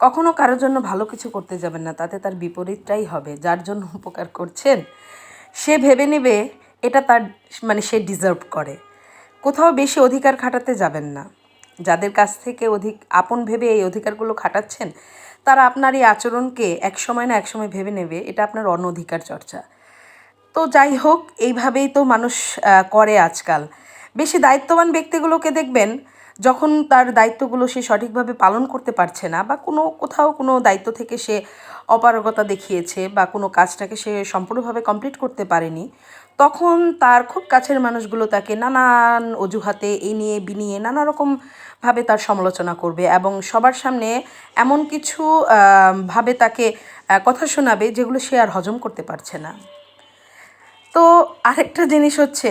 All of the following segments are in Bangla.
কখনো কারোর জন্য ভালো কিছু করতে যাবেন না, তাতে তার বিপরীতটাই হবে। যার জন্য উপকার করছেন, সে ভেবে নেবে এটা তার মানে সে ডিজার্ভ করে। কোথাও বেশি অধিকার খাটাতে যাবেন না। যাদের কাছ থেকে অধিক, আপন ভেবে এই অধিকারগুলো খাটাচ্ছেন, তারা আপনার এই আচরণকে এক সময় না এক সময় ভেবে নেবে, এটা আপনার অনধিকার চর্চা। তো যাই হোক, এইভাবেই তো মানুষ করে আজকাল। বেশি দায়িত্ববান ব্যক্তিগুলোকে দেখবেন যখন তার দায়িত্বগুলো সে সঠিকভাবে পালন করতে পারছে না বা কোনো কোথাও কোনো দায়িত্ব থেকে সে অপারগতা দেখিয়েছে বা কোনো কাজটাকে সে সম্পূর্ণভাবে কমপ্লিট করতে পারেনি, তখন তার খুব কাছের মানুষগুলো তাকে নানান অজুহাতে এই নিয়ে বিনিয়ে নানা রকমভাবে তার সমালোচনা করবে এবং সবার সামনে এমন কিছু ভাবে তাকে কথা শোনাবে যেগুলো সে আর হজম করতে পারছে না। তো আরেকটা জিনিস হচ্ছে,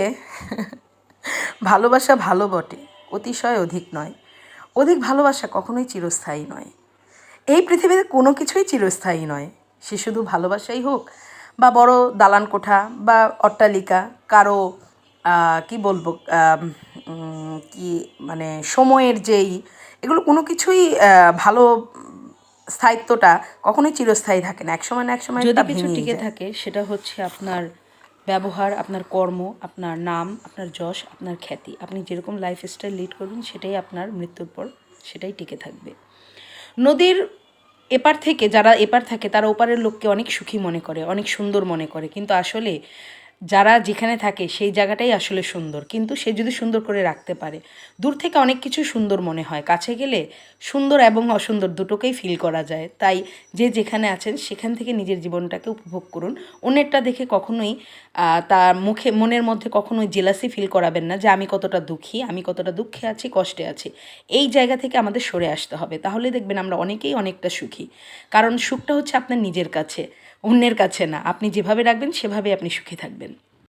ভালোবাসা ভালো বটে। অতিশয় অধিক নয়। অধিক ভালোবাসা কখনোই চিরস্থায়ী নয়। এই পৃথিবীতে কোনো কিছুই চিরস্থায়ী নয়। সে শুধু ভালোবাসাই হোক বা বড় দালান কোঠা বা অট্টালিকা কারও কি বলব কি মানে সময়ের যেই এগুলো কোনো কিছুই ভালো স্থায়িত্বটা কখনোই চিরস্থায়ী থাকে না। এক সময় না এক সময় যদি কিছু টিকে থাকে সেটা হচ্ছে আপনার ব্যবহার, আপনার কর্ম, আপনার নাম, আপনার যশ, আপনার খ্যাতি। আপনি যেরকম লাইফস্টাইল লিড করবেন, সেটাই আপনার মৃত্যুর পর সেটাই টিকে থাকবে। নদীর এপার থেকে, যারা এপার থাকে, তারা ওপারের লোককে অনেক সুখী মনে করে, অনেক সুন্দর মনে করে। কিন্তু আসলে যারা যেখানে থাকে সেই জায়গাটাই আসলে সুন্দর। কিন্তু সে যদি সুন্দর করে রাখতে পারে, দূর থেকে অনেক কিছু সুন্দর মনে হয়। কাছে গেলে সুন্দর এবং অসুন্দর দুটোকেই ফিল করা যায়। তাই যে যেখানে আছেন, সেখান থেকে নিজের জীবনটাকে উপভোগ করুন। অন্যেরটা দেখে কখনোই তার মুখে, মনের মধ্যে কখনোই জেলাসি ফিল করাবেন না যে আমি কতটা দুঃখী, আমি কতটা দুঃখে আছি, কষ্টে আছি। এই জায়গা থেকে আমাদের সরে আসতে হবে। তাহলে দেখবেন আমরা অনেকেই অনেকটা সুখী। কারণ সুখটা হচ্ছে আপনার নিজের কাছে, অন্যের কাছে না। আপনি যেভাবে রাখবেন সেভাবে আপনি সুখী থাকবেন।